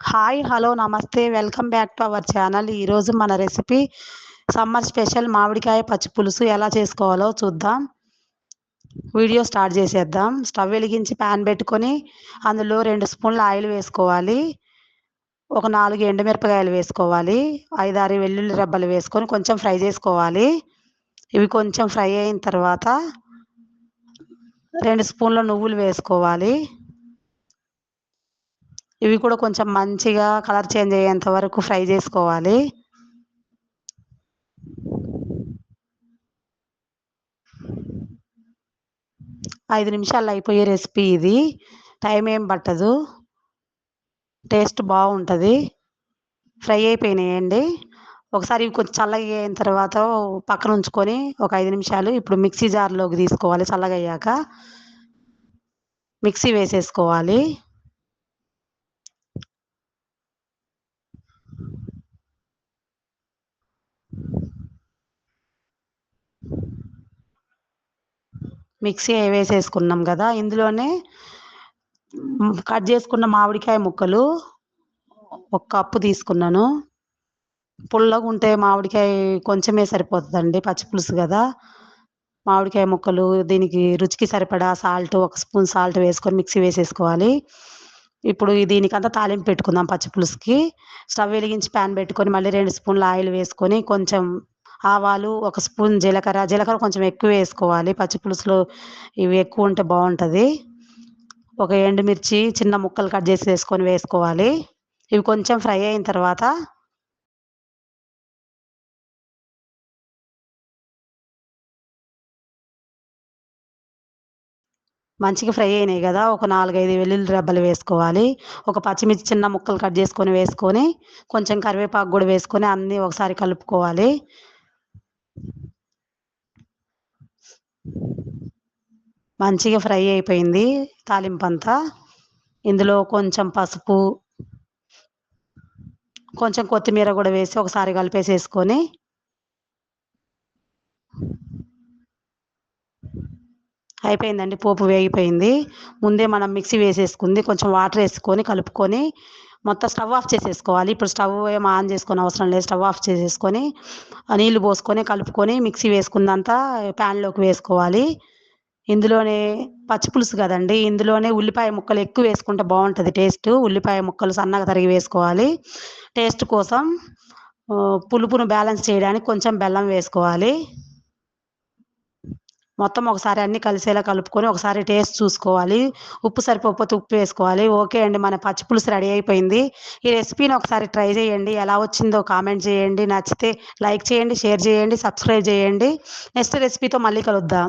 Hi hello namaste welcome back to our channel ఈరోజు మన recipe summer special మామిడికాయ పచ్చి పులుసు ఎలా చేసుకోవాలో చూద్దాం. వీడియో స్టార్ట్ చేసేద్దాం. స్టవ్ వెలిగించి ప్యాన్ పెట్టుకొని అందులో రెండు స్పూన్ల ఆయిల్ వేసుకోవాలి. ఒక నాలుగు ఎండుమిరపకాయలు వేసుకోవాలి. ఐదారు వెల్లుల్లి రెబ్బలు వేసుకొని కొంచెం ఫ్రై చేసుకోవాలి. ఇవి కొంచెం ఫ్రై అయిన తర్వాత రెండు స్పూన్ల నువ్వులు వేసుకోవాలి. ఇవి కూడా కొంచెం మంచిగా కలర్ చేంజ్ అయ్యేంత వరకు ఫ్రై చేసుకోవాలి. ఐదు నిమిషాలు అయిపోయే రెసిపీ ఇది. టైం ఏం పట్టదు. టేస్ట్ బాగుంటుంది. ఫ్రై అయిపోయినాయండి. ఒకసారి ఇవి కొంచెం చల్లగా అయిన తర్వాత పక్కన ఉంచుకొని ఒక ఐదు నిమిషాలు ఇప్పుడు మిక్సీ జార్లోకి తీసుకోవాలి చల్లగా అయ్యాక. మిక్సీ వేసేసుకోవాలి. మిక్సీ వేసేసుకున్నాం కదా ఇందులోనే కట్ చేసుకున్న మామిడికాయ ముక్కలు ఒక కప్పు తీసుకున్నాను. పుల్లగా ఉంటే మామిడికాయ కొంచెమే సరిపోతుందండి పచ్చి పులుసు కదా. మామిడికాయ ముక్కలు దీనికి రుచికి సరిపడా సాల్ట్ ఒక స్పూన్ సాల్ట్ వేసుకొని మిక్సీ వేసేసుకోవాలి. ఇప్పుడు దీనికంతా తాలింపు పెట్టుకుందాం పచ్చి పులుసుకి. స్టవ్ వెలిగించి ప్యాన్ పెట్టుకొని మళ్ళీ రెండు స్పూన్ల ఆయిల్ వేసుకొని కొంచెం ఆవాలు ఒక స్పూన్ జీలకర్ర. జీలకర్ర కొంచెం ఎక్కువ వేసుకోవాలి. పచ్చి పులుసులో ఇవి ఎక్కువ ఉంటే బాగుంటుంది. ఒక ఎండుమిర్చి చిన్న ముక్కలు కట్ చేసి వేసుకొని వేసుకోవాలి. ఇవి కొంచెం ఫ్రై అయిన తర్వాత మంచిగా ఫ్రై అయినాయి కదా. ఒక నాలుగైదు వెల్లుల్లి రెబ్బలు వేసుకోవాలి. ఒక పచ్చిమిర్చి చిన్న ముక్కలు కట్ చేసుకొని వేసుకొని కొంచెం కరివేపాకు కూడా వేసుకొని అన్నీ ఒకసారి కలుపుకోవాలి. మంచిగా ఫ్రై అయిపోయింది తాలింపు అంతా. ఇందులో కొంచెం పసుపు కొంచెం కొత్తిమీర కూడా వేసి ఒకసారి కలిపేసేసుకొని అయిపోయిందండి పోపు వేగిపోయింది. ముందే మనం మిక్సీ వేసేసుకుంది కొంచెం వాటర్ వేసుకొని కలుపుకొని మొత్తం స్టవ్ ఆఫ్ చేసేసుకోవాలి. ఇప్పుడు స్టవ్ ఏం ఆన్ చేసుకొని అవసరం లేదు. స్టవ్ ఆఫ్ చేసేసుకొని నీళ్ళు పోసుకొని కలుపుకొని మిక్సీ వేసుకుందంతా ప్యాన్లోకి వేసుకోవాలి. ఇందులోనే పచ్చిపులుసు కదండి. ఇందులోనే ఉల్లిపాయ ముక్కలు ఎక్కువ వేసుకుంటే బాగుంటుంది టేస్ట్. ఉల్లిపాయ ముక్కలు సన్నగా తరిగి వేసుకోవాలి. టేస్ట్ కోసం పులుపును బ్యాలెన్స్ చేయడానికి కొంచెం బెల్లం వేసుకోవాలి. మొత్తం ఒకసారి అన్నీ కలిసేలా కలుపుకొని ఒకసారి టేస్ట్ చూసుకోవాలి. ఉప్పు సరిపోకపోతే ఉప్పు వేసుకోవాలి. ఓకే అండి మన పచ్చి పులుసు రెడీ అయిపోయింది. ఈ రెసిపీని ఒకసారి ట్రై చేయండి. ఎలా వచ్చిందో కామెంట్ చేయండి. నచ్చితే లైక్ చేయండి షేర్ చేయండి సబ్స్క్రైబ్ చేయండి. నెక్స్ట్ రెసిపీతో మళ్ళీ కలుద్దాం.